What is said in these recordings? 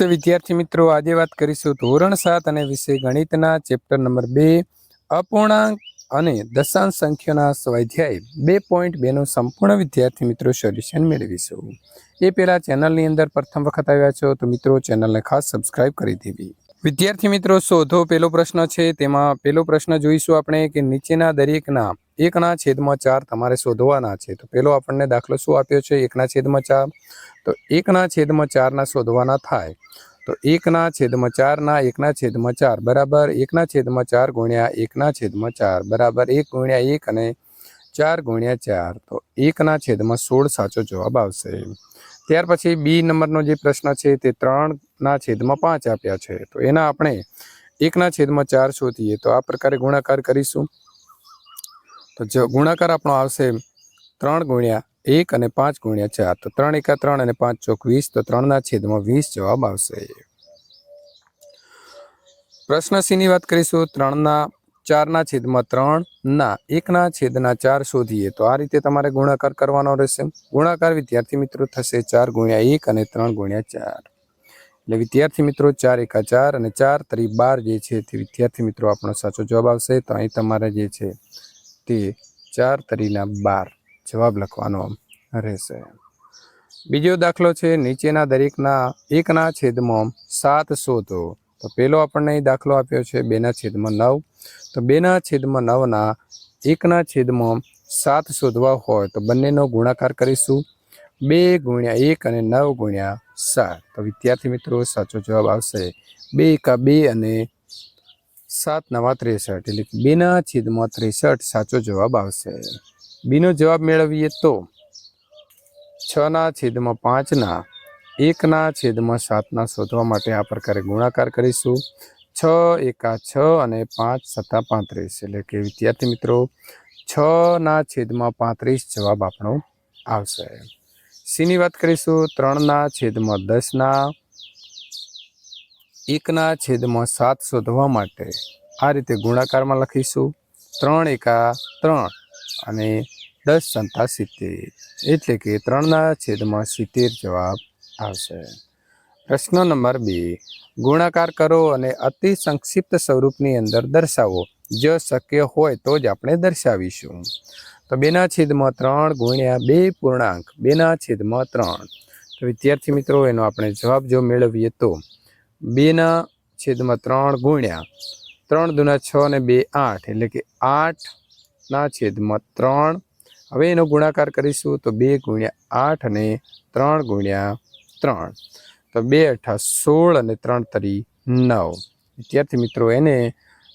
નમસ્તે વિદ્યાર્થી મિત્રો. આજે વાત કરીશું ધોરણ સાત અને વિષય ગણિતના ચેપ્ટર નંબર બે, અપૂર્ણાંક અને દશાંશ સંખ્યાના સ્વાધ્યાય. બે પોઈન્ટ બેનું સંપૂર્ણ વિદ્યાર્થી મિત્રો સોલ્યુશન મેળવીશું. એ પહેલાં ચેનલની અંદર પ્રથમ વખત આવ્યા છો તો મિત્રો ચેનલને ખાસ સબસ્ક્રાઇબ કરી દેવી. વિદ્યાર્થી મિત્રો, શોધો પેલો પ્રશ્ન છે. તેમાં પેલો પ્રશ્ન જોઈશું આપણે કે નીચેના દરેકના એકના છેદમાં ચાર તમારે શોધવાના છે. તો પેલો આપણને દાખલો શું આપ્યો છે? એકના છેદમાં ચાર. તો એકના છેદમાં ચારના શોધવાના થાય. તો એકના છેદમાં ચારના, એકના છેદમાં ચાર. બરાબર? એકના છેદમાં ચાર ગુણ્યા એકના છેદમાં ચાર. બરાબર? એક ગુણ્યા એક અને ચાર ગુણ્યા ચાર. તો એકના છેદમાં સોળ સાચો જવાબ આવશે. ત્યાર પછી બી નંબરનો જે પ્રશ્ન છે તે ત્રણના છેદમાં પાંચ આપ્યા છે. તો એના આપણે એકના છેદમાં ચાર શોધીએ. તો આ પ્રકારે ગુણાકાર કરીશું. તો જો ગુણાકાર આપણો આવશે ત્રણ ગુણ્યા એક અને પાંચ ગુણ્યા ચાર. તો ત્રણ એકા ત્રણ અને પાંચ ચોક વીસ, તો ત્રણના છેદમાં વીસ જવાબ આવશે. પ્રશ્ન સીની વાત કરીશું. ત્રણના, ચારના છેદમાં ત્રણ ના એકના છેદના ચાર શોધીએ તો આ રીતે તમારે ગુણાકાર કરવાનો રહેશે. ગુણાકાર વિદ્યાર્થી મિત્રો થશે ચાર ગુણ્યા એક અને ત્રણ ગુણ્યા ચાર. એટલે વિદ્યાર્થી મિત્રો ચાર એકા ચાર અને ચાર તરી બાર જે છે તે વિદ્યાર્થી મિત્રો આપણો સાચો જવાબ આવશે. તો અહીં તમારે જે છે તે ચાર તરીના બાર જવાબ લખવાનો રહેશે. બીજો દાખલો છે, નીચેના દરેકના એકના છેદમાં સાત શોધો. તો પહેલો આપણને દાખલો આપ્યો છે, બેના છેદમાં નવ. તો બેના છેદમાં નવના એકના છેદમાં સાત શોધવા હોય તો બંનેનો ગુણાકાર કરીશું. બે ગુણ્યા એક અને નવ ગુણ્યા સાત. તો વિદ્યાર્થી મિત્રો, સાચો જવાબ આવશે બે એકા બે અને સાત નવા ત્રેસઠ એટલે કે બેના છેદમાં ત્રેસઠ સાચો જવાબ આવશે. બીનો જવાબ મેળવીએ તો છના છેદમાં પાંચના એકના છેદમાં સાતના શોધવા માટે આ પ્રકારે ગુણાકાર કરીશું. છ એકા છ અને પાંચ સત્તા પાંત્રીસ એટલે કે વિદ્યાર્થી મિત્રો છના છેદમાં પાંત્રીસ જવાબ આપણો આવશે. સીની વાત કરીશું ત્રણના છેદમાં દસના એકના છેદમાં સાત શોધવા માટે આ રીતે ગુણાકારમાં લખીશું. ત્રણ એકા ત્રણ અને દસ સંતા સિત્તેર. એટલે કે ત્રણના છેદમાં સિત્તેર જવાબ આવશે. પ્રશ્ન નંબર બે. ગુણાકાર કરો અને અતિ સંક્ષિપ્ત સ્વરૂપની અંદર દર્શાવો. જો શક્ય હોય તો જ આપણે દર્શાવીશું. તો બેના છેદમાં ત્રણ ગુણ્યા બે પૂર્ણાંક. બેના છેદમાં ત્રણ. તો વિદ્યાર્થી મિત્રો, એનો આપણે જવાબ જો મેળવીએ તો બેના છેદમાં ત્રણ ગુણ્યા ત્રણ દુના છ અને બે આઠ, એટલે કે આઠના છેદમાં ત્રણ. હવે એનો ગુણાકાર કરીશું તો બે ગુણ્યા આઠ અને ત્રણ ગુણ્યા ત્રણ. તો બે અઠા સોળ અને ત્રણ તરી નવ. વિદ્યાર્થી મિત્રો, એને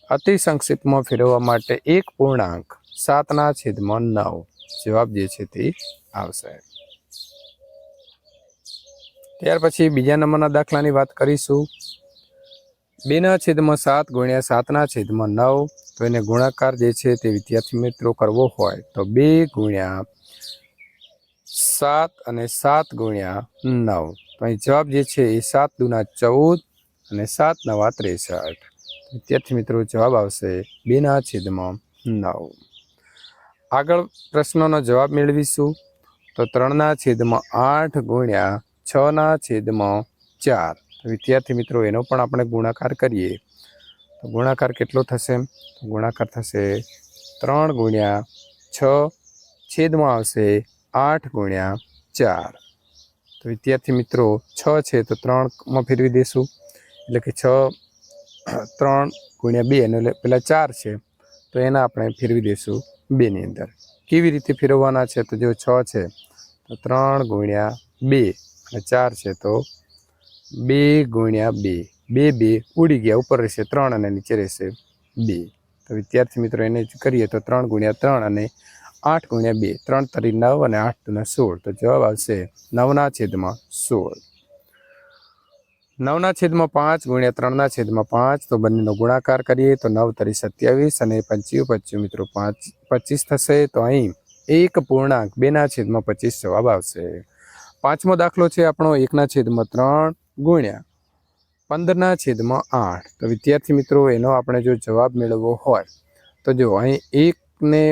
અતિ સંક્ષિપ્તમાં ફેરવવા માટે એક પૂર્ણાંક સાતના છેદમાં નવ. જવાબ જે છે તે આવશે. ત્યાર પછી બીજા નંબરના દાખલાની વાત કરીશું. બેના છેદમાં સાત ગુણ્યા સાતના છેદમાં નવ, તો એને ગુણાકાર જે છે તે વિદ્યાર્થી મિત્રો કરવો હોય તો બે ગુણ્યા સાત અને સાત ગુણ્યા નવ. તો અહીં જવાબ જે છે એ સાત દુના ચૌદ અને સાત નવા ત્રેસઠ. વિદ્યાર્થી મિત્રો જવાબ આવશે બેના છેદમાં નવ. આગળ પ્રશ્નોનો જવાબ મેળવીશું. તો ત્રણના છેદમાં આઠ ગુણ્યા છના છેદમાં ચાર. વિદ્યાર્થી મિત્રો, એનો પણ આપણે ગુણાકાર કરીએ. તો ગુણાકાર કેટલો થશે? ગુણાકાર થશે ત્રણ ગુણ્યા છ છેદમાં આવશે આઠ ગુણ્યા ચાર. તો વિદ્યાર્થી મિત્રો, છ છે તો ત્રણમાં ફેરવી દઈશું એટલે કે છ, ત્રણ ગુણ્યા બે, અને પેલા ચાર છે. તો એના આપણે ફેરવી દઈશું બેની અંદર. કેવી રીતે ફેરવવાના છે? તો જો છ છે તો ત્રણ ગુણ્યા બે. અને ચાર છે તો બે ગુણ્યા બે. બે બે ઉડી ગયા. ઉપર રહેશે ત્રણ અને નીચે રહેશે બે. તો વિદ્યાર્થી મિત્રો, એને કરીએ તો ત્રણ ગુણ્યા ત્રણ અને આઠ ગુણ્યા બે. ત્રણ તરી નવ અને આઠ દુના સોળ. તો જવાબ આવશે નવના છેદમાં સોળ. નવના છેદમાં પાંચ ગુણ્યા ત્રણના છેદમાં પાંચ. તો બંનેનો ગુણાકાર કરીએ તો નવ તરી સત્યાવીસ અને પંચ્યું પચ્યું મિત્રો, પાંચ પચીસ થશે. તો અહીં એક પૂર્ણાંક બેના છેદમાં પચીસ જવાબ આવશે. પાંચમો દાખલો છે આપણો એકના છેદમાં ત્રણ ગુણ્યા પંદરના છેદમાં આઠ. તો વિદ્યાર્થી મિત્રો, એનો આપણે જો જવાબ મેળવવો હોય, તો જો અહીં એકને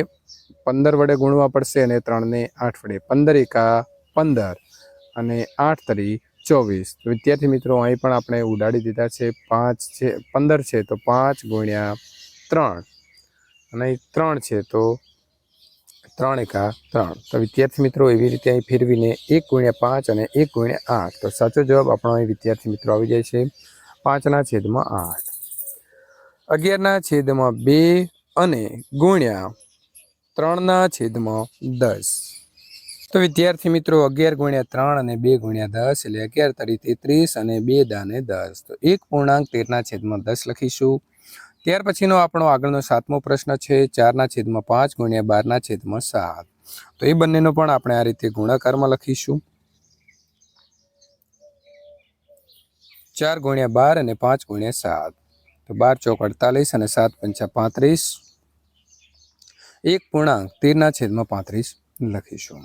પંદર વડે ગુણવા પડશે અને ત્રણને આઠ વડે. પંદર એકા પંદર અને આઠ તરી ચોવીસ. તો વિદ્યાર્થી મિત્રો, અહીં પણ આપણે ઉડાડી દીધા છે પાંચ છે, પંદર છે, તો પાંચ ગુણ્યા ત્રણ. અને ત્રણ છે, તો ત્રણ એકા ત્રણ. તો વિદ્યાર્થી મિત્રો, એવી રીતે અહીં ફેરવીને એક ગુણ્યા પાંચ અને એક ગુણ્યા આઠ. તો સાચો જવાબ આપણો અહીં વિદ્યાર્થી મિત્રો આવી જાય છે પાંચના છેદમાં આઠ. અગિયારના છેદમાં બે અને ગુણ્યા ત્રણના છેદમાં દસ. તો વિદ્યાર્થી મિત્રો, અગિયાર ગુણ્યા ત્રણ અને બે ગુણ્યા દસ એટલે અગિયાર તરી તેત્રીસ અને બે દાને દસ. તો એક પૂર્ણાંક તેરના છેદમાં દસ લખીશું. ત્યાર પછીનો આપણો આગળનો સાતમો પ્રશ્ન છે, ચારના છેદમાં પાંચ ગુણ્યા બારના છેદમાં સાત. તો એ બંનેનો પણ આપણે આ રીતે ગુણાકારમાં લખીશું. ચાર ગુણ્યા બાર અને પાંચ ગુણ્યા સાત. તો બાર ચોક અડતાલીસ અને સાત પંચા પાંત્રીસ. એક પૂર્ણાંક તેરના છેદમાં પાંત્રીસ લખીશું.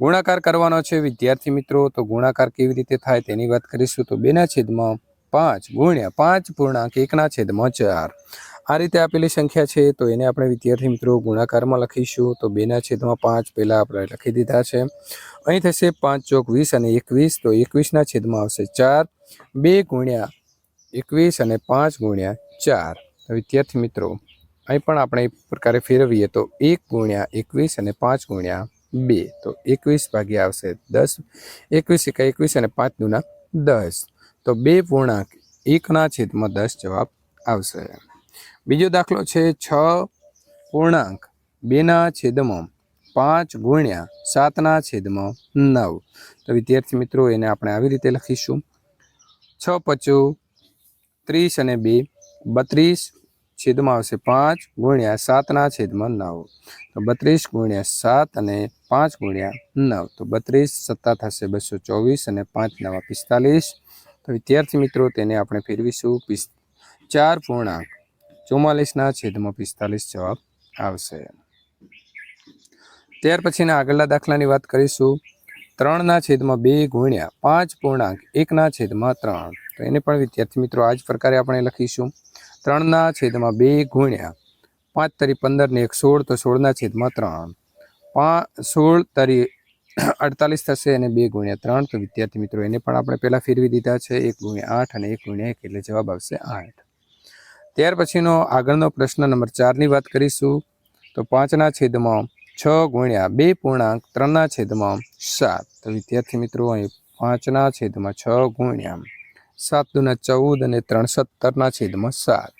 ગુણાકાર કરવાનો છે વિદ્યાર્થી મિત્રો, તો ગુણાકાર કેવી રીતે થાય તેની વાત કરીશું. તો બેના છેદમાં પાંચ ગુણ્યા પાંચ પૂર્ણાંક એકના છેદમાં ચાર. આ રીતે આપેલી સંખ્યા છે, તો એને આપણે વિદ્યાર્થી મિત્રો ગુણાકારમાં લખીશું. તો બેના છેદમાં પાંચ પહેલાં આપણે લખી દીધા છે. અહીં થશે પાંચ ચોક વીસ અને એકવીસ, તો એકવીસના છેદમાં આવશે ચાર. બે ગુણ્યા એકવીસ અને પાંચ ગુણ્યા ચાર. વિદ્યાર્થી મિત્રો, અહીં પણ આપણે એ પ્રકારે ફેરવીએ તો એક ગુણ્યા એકવીસ અને પાંચ ગુણ્યા બે. તો એકવીસ ભાગ્યા આવશે દસ. એકવીસ એકા એકવીસ અને પાંચ દુના દસ. તો બે પૂર્ણાંક, એકના છેદમાં દસ જવાબ આવશે. બીજો દાખલો છે છ પૂર્ણાંક, બેના છેદમાં પાંચ ગુણ્યા સાતના છેદમાં નવ. તો વિદ્યાર્થી મિત્રો, એને આપણે આવી રીતે લખીશું. છ પચું ત્રીસ અને બે બત્રીસ છેદમાં આવશે પાંચ ગુણ્યા સાતના છેદમાં નવ. તો બત્રીસ ગુણ્યા સાત અને પાંચ ગુણ્યા નવ. તો બત્રીસ સત્તા થશે બસો ચોવીસ અને પાંચ નવા પિસ્તાલીસ. તો વિદ્યાર્થી મિત્રો, તેને આપણે ફેરવીશું પિસ ચાર પૂર્ણાંક. ચુમ્માલીસના છેદમાં પિસ્તાલીસ જવાબ આવશે. ત્યાર પછીના આગળના દાખલાની વાત કરીશું. ત્રણના છેદમાં બે ગુણ્યા પાંચ પૂર્ણાંક, એકના છેદમાં ત્રણ. તો એને પણ વિદ્યાર્થી મિત્રો, આ જ પ્રકારે આપણે લખીશું. ત્રણના છેદમાં બે ગુણ્યા પાંચ તરી પંદર ને એક સોળ, તો સોળના છેદમાં ત્રણ. પાંચ સોળ તરી અડતાલીસ થશે અને બે ગુણ્યા ત્રણ. તો વિદ્યાર્થી મિત્રો, એને પણ આપણે પહેલાં ફેરવી દીધા છે. એક ગુણ્યા આઠ અને એક ગુણ્યા એક એટલે જવાબ આવશે આઠ. ત્યાર પછીનો આગળનો પ્રશ્ન નંબર ચારની વાત કરીશું. તો પાંચના છેદમાં છ ગુણ્યા બે પૂર્ણાંક ત્રણના છેદમાં સાત. તો વિદ્યાર્થી મિત્રો, અહીં પાંચના છેદમાં છ ગુણ્યા સાત દુના ચૌદ અને ત્રણ સત્તરના છેદમાં સાત.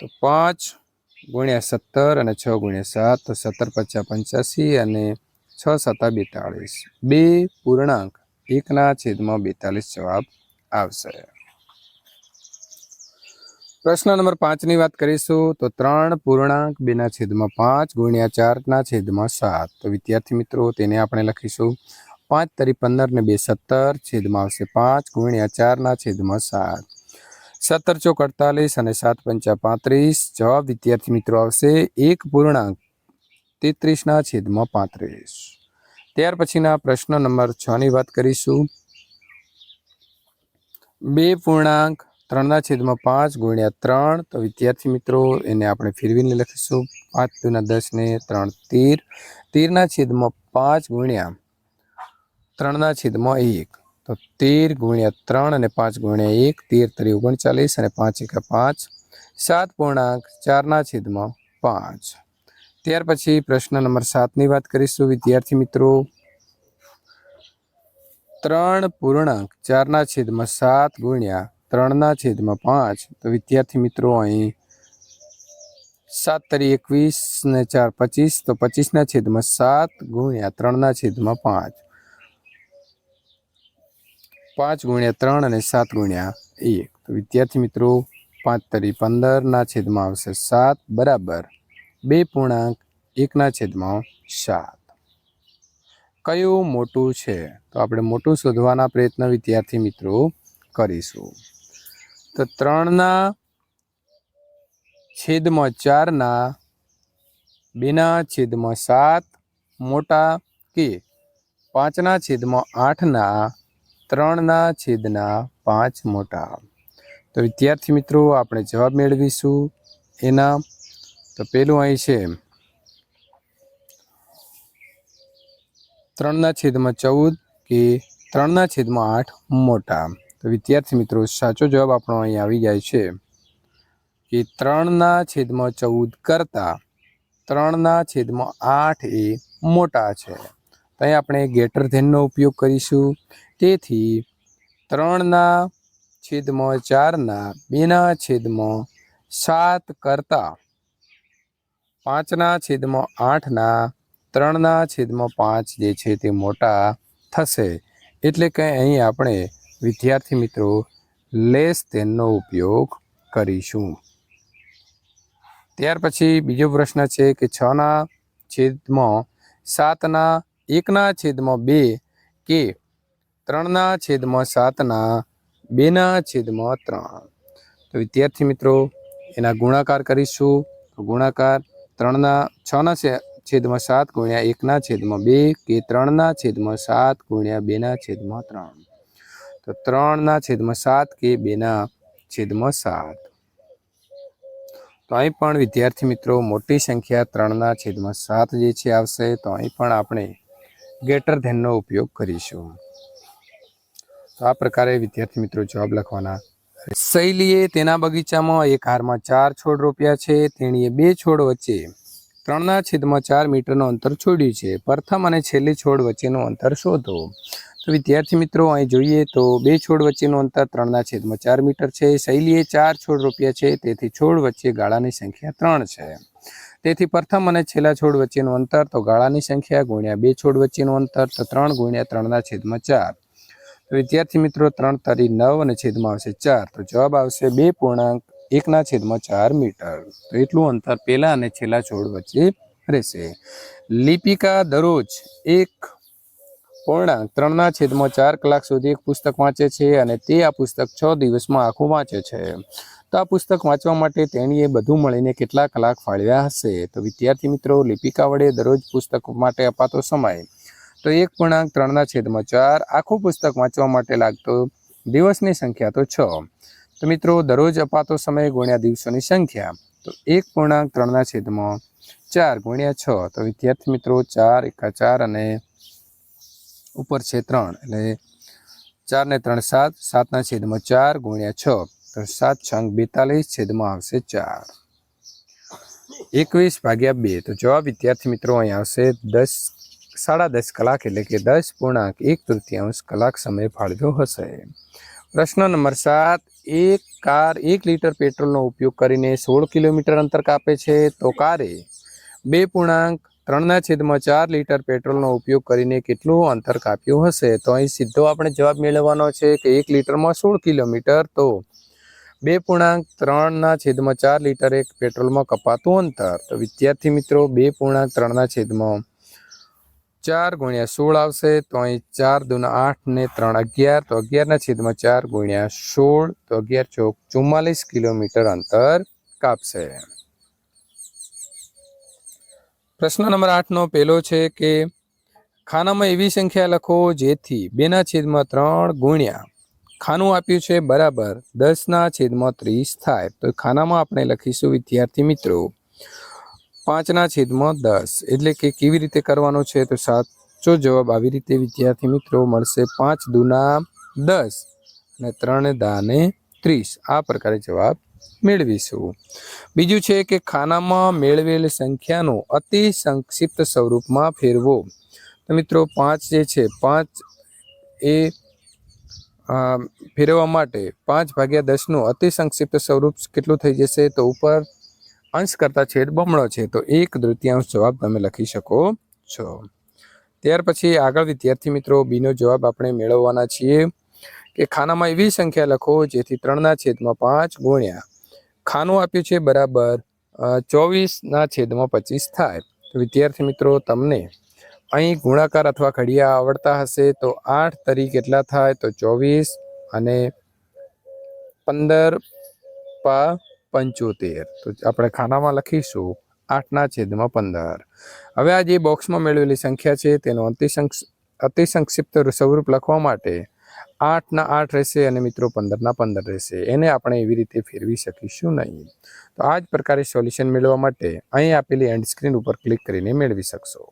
તો પાંચ ગુણ્યા સત્તર અને છ ગુણ્યા સાત. તો સત્તર પચાસ પંચ્યાસી અને છ સત્તા બેતાળીસ. બે પૂર્ણાંક, એકના છેદમાં બેતાલીસ જવાબ આવશે. પ્રશ્ન નંબર પાંચની વાત કરીશું, તો ત્રણ પૂર્ણાંક, બેના છેદમાં પાંચ, ગુણ્યા ચારના છેદમાં સાત. તો વિદ્યાર્થી મિત્રો, તેને આપણે લખીશું. પાંચ તરી પંદર ને બે સત્તર, છેદમાં આવશે પાંચ, ગુણ્યા ચારના છેદમાં સાત. સત્તર ચોક અડતાલીસ અને સાત પંચા પાંત્રીસ, જવાબ વિદ્યાર્થી મિત્રો આવશે એક પૂર્ણાંક તેત્રીસના છેદમાં પાંત્રીસ. ત્યાર પછીના પ્રશ્ન નંબર છ ની વાત કરીશું. બે પૂર્ણાંક ત્રણના છેદમાં પાંચ ગુણ્યા ત્રણ. તો વિદ્યાર્થી મિત્રો, એને આપણે ફેરવીને લખીશું. પાંચ દુના દસને ત્રણ તીર. તીરના છેદમાં પાંચ ગુણ્યા ત્રણના છેદમાં એક. તો તેર ગુણ્યા ત્રણ અને પાંચ ગુણ્યા એક. તેર તરી ઓગણચાલીસ અને પાંચ એકા પાંચ. સાત પૂર્ણાંક ચારના છેદમાં પાંચ. ત્યાર પછી પ્રશ્ન નંબર સાતની વાત કરીશું. વિદ્યાર્થી મિત્રો, ત્રણ પૂર્ણાંક ચારના છેદમાં સાત ગુણ્યા ત્રણના છેદમાં પાંચ. તો વિદ્યાર્થી મિત્રો, અહીં સાત તરી એકવીસ ને ચાર પચીસ, તો પચીસના છેદમાં સાત ગુણ્યા ત્રણના છેદમાં પાંચ. પાંચ ગુણ્યા ત્રણ અને સાત ગુણ્યા એક. તો વિદ્યાર્થી મિત્રો, પાંચ તરી પંદરના છેદમાં આવશે સાત બરાબર. બે પૂર્ણાંક એકના છેદમાં સાત. કયું મોટું છે? તો આપણે મોટું શોધવાના પ્રયત્ન વિદ્યાર્થી મિત્રો કરીશું. તો ત્રણના છેદમાં ચારના, બેના છેદમાં સાત, મોટા કે પાંચના છેદમાં આઠના, ત્રણના છેદના પાંચ મોટા. તો વિદ્યાર્થી મિત્રો, આપણે જવાબ મેળવીશું એના તો પેલું અહીં છે. ત્રણના છેદમાં ચૌદ કે ત્રણના છેદમાં આઠ મોટા. તો વિદ્યાર્થી મિત્રો, સાચો જવાબ આપણો અહીં આવી જાય છે કે ત્રણના છેદમાં ચૌદ કરતાં ત્રણના છેદમાં આઠ એ મોટા છે. અહીં આપણે ગેટર ધેનનો ઉપયોગ કરીશું. તેથી ત્રણના છેદમાં ચારના, બેના છેદમાં સાત કરતાં પાંચના છેદમાં આઠના, ત્રણના છેદમાં પાંચ જે છે તે મોટા થશે. એટલે કે અહીં આપણે વિદ્યાર્થી મિત્રો લેસ તેનનો ઉપયોગ કરીશું. ત્યાર પછી બીજો પ્રશ્ન છે કે છના છેદમાં સાતના, એકના છેદમાં બે કે ત્રણના છેદમાં સાતના, બેના છેદમાં ત્રણ. તો વિદ્યાર્થી મિત્રો, એના ગુણાકાર કરીશું. ગુણાકાર ત્રણના છના છેદમાં સાત ગુણ્યા એકના છેદમાં બે, કે ત્રણના છેદમાં સાત ગુણ્યા બેના છેદમાં ત્રણ. તો ત્રણના છેદમાં સાત, કે બેના છેદમાં સાત. તો અહીં પણ વિદ્યાર્થી મિત્રો મોટી સંખ્યા ત્રણના છેદમાં સાત જે છે આવશે, તો અહીં પણ આપણે ગેટર ધેનનો ઉપયોગ કરીશું. તો આ પ્રકારે વિદ્યાર્થી મિત્રો જવાબ લખવાના શૈલીએ તેના બગીચામાં એક હારમાં ચાર છોડ રોપ્યા છે, તેણીએ બે છોડ વચ્ચે ત્રણના છેદમાં ચાર મીટરનું અંતર છોડ્યું છે. પ્રથમ અને છેલ્લી છોડ વચ્ચેનું અંતર શોધો. તો વિદ્યાર્થી મિત્રો, અહીં જોઈએ તો બે છોડ વચ્ચેનું અંતર ત્રણના છેદમાં ચાર મીટર છે. શૈલીએ ચાર છોડ રોપ્યા છે, તેથી છોડ વચ્ચે ગાળાની સંખ્યા ત્રણ છે. તેથી પ્રથમ અને છેલ્લા છોડ વચ્ચેનું અંતર, તો ગાળાની સંખ્યા ગુણ્યા બે છોડ વચ્ચેનું અંતર, તો ત્રણ ગુણ્યા ત્રણના છેદમાં ચાર. તો વિદ્યાર્થી મિત્રો, ત્રણ તારી નવ અને છેદમાં આવશે ચાર. તો જવાબ આવશે બે પૂર્ણાંક, એકના છેદમાં ચાર મીટર. તો એટલું અંતર પહેલા અને છેલ્લા છોડ વચ્ચે રહેશે. લિપિકા દરરોજ એક પૂર્ણાંક, ત્રણના છેદમાં ચાર કલાક સુધી એક પુસ્તક વાંચે છે અને તે આ પુસ્તક છ દિવસમાં આખું વાંચે છે. તો આ પુસ્તક વાંચવા માટે તેણીએ બધું મળીને કેટલા કલાક ફાળવ્યા હશે? તો વિદ્યાર્થી મિત્રો, લિપિકા વડે દરરોજ પુસ્તક માટે અપાતો સમય તો એક પૂર્ણાંક ત્રણના છેદમાં ચાર આખું પુસ્તક વાંચવા માટે લાગતો દિવસની સંખ્યા તો છ. તો મિત્રો, દરરોજ અપાતો સમય ગુણ્યા દિવસોની સંખ્યા. તો એક પૂર્ણાંક ત્રણના છેદમાં ચાર ગુણ્યા છ. તો વિદ્યાર્થી મિત્રો, ચાર, એકા ચાર અને ઉપર છે ત્રણ. એટલે ચાર ને ત્રણ સાત, સાતના છેદમાં ચાર ગુણ્યા છ. તો સાત છંગ બેતાલીસ છેદમાં આવશે ચાર. એકવીસ ભાગ્યા બે. તો જવાબ વિદ્યાર્થી મિત્રો અહીં આવશે દસ સાડા દસ કલાક એટલે કે દસ પૂર્ણાંક એક તૃતીયાંશ કલાક સમય ફાળવ્યો હશે. પ્રશ્ન નંબર સાત, એક કાર એક લીટર પેટ્રોલનો ઉપયોગ કરીને સોળ કિલોમીટર અંતર કાપે છે તો કારે? બે પૂર્ણાંક, ત્રણના છેદમાં ચાર લીટર પેટ્રોલનો ઉપયોગ કરીને કેટલું અંતર કાપ્યું હશે? તો અહીં સીધો આપણે જવાબ મેળવવાનો છે કે એક લીટરમાં સોળ કિલોમીટર. તો બે પૂર્ણાંક, ત્રણના છેદમાં ચાર લીટર એક પેટ્રોલમાં કપાતું અંતર. તો વિદ્યાર્થી મિત્રો, બે પૂર્ણાંક, ત્રણના છેદમાં ચાર ગુણ્યા સોળ આવશે તો અહીં ચાર દુના આઠ ને ત્રણ અગિયાર, તો અગિયારના છેદમાં ચાર ગુણ્યા સોળ, તો અગિયાર ચોક ચુમ્માલીસ કિલોમીટર અંતર કાપશે. પ્રશ્ન નંબર આઠનો પહેલો છે કે, ખાનામાં એવી સંખ્યા લખો જેથી બેના છેદમાં ત્રણ ગુણ્યા ખાનું આપ્યું છે બરાબર દસના છેદમાં ત્રીસ થાય. તો ખાનામાં આપણે લખીશું વિદ્યાર્થી મિત્રો પાંચના છેદમાં દસ. એટલે કે કેવી રીતે કરવાનો છે તો સાચો જવાબ આવી રીતે વિદ્યાર્થી મિત્રો મળશે પાંચ દુના દસ અને ત્રણ દાને ત્રીસ. આ પ્રકારે જવાબ મેળવીશું. બીજું છે કે ખાનામાં મેળવેલ સંખ્યાનો અતિ સંક્ષિપ્ત સ્વરૂપમાં ફેરવો. તો મિત્રો પાંચ જે છે, પાંચ એ ફેરવવા માટે પાંચ ભાગ્યા દસનું અતિ સંક્ષિપ્ત સ્વરૂપ કેટલું થઈ જશે? તો ઉપર અંશ કરતા છેદ બમણો છે, તો એક તૃતીયાંશ જવાબ તમે લખી શકો છો. ત્યાર પછી આગળ વિદ્યાર્થી મિત્રો, બીનો જવાબ આપણે મેળવવાના છીએ કે ખાનામાં એવી સંખ્યા લખો જેથી ત્રણના છેદમાં પાંચ ગુણ્યા. ખાનું આપ્યું છે બરાબર ચોવીસના છેદમાં પચીસ થાય. તો વિદ્યાર્થી મિત્રો, તમને અહીં ગુણાકાર અથવા ઘડિયા આવડતા હશે તો આઠ તરી કેટલા થાય? તો ચોવીસ અને પંદર પા પંચોતેર. તો આપણે ખાનામાં લખીશું આઠના છેદમાં પંદર. હવે આ જે બોક્સમાં મેળવેલી સંખ્યા છે, તેનો અતિસંક્ષ અતિસંક્ષિપ્ત સ્વરૂપ લખવા માટે આઠના આઠ રહેશે અને મિત્રો પંદરના પંદર રહેશે. એને આપણે એવી રીતે ફેરવી શકીશું નહીં. તો આ જ પ્રકારે સોલ્યુશન મેળવવા માટે અહીં આપેલી એન્ડ સ્ક્રીન ઉપર ક્લિક કરીને મેળવી શકશો.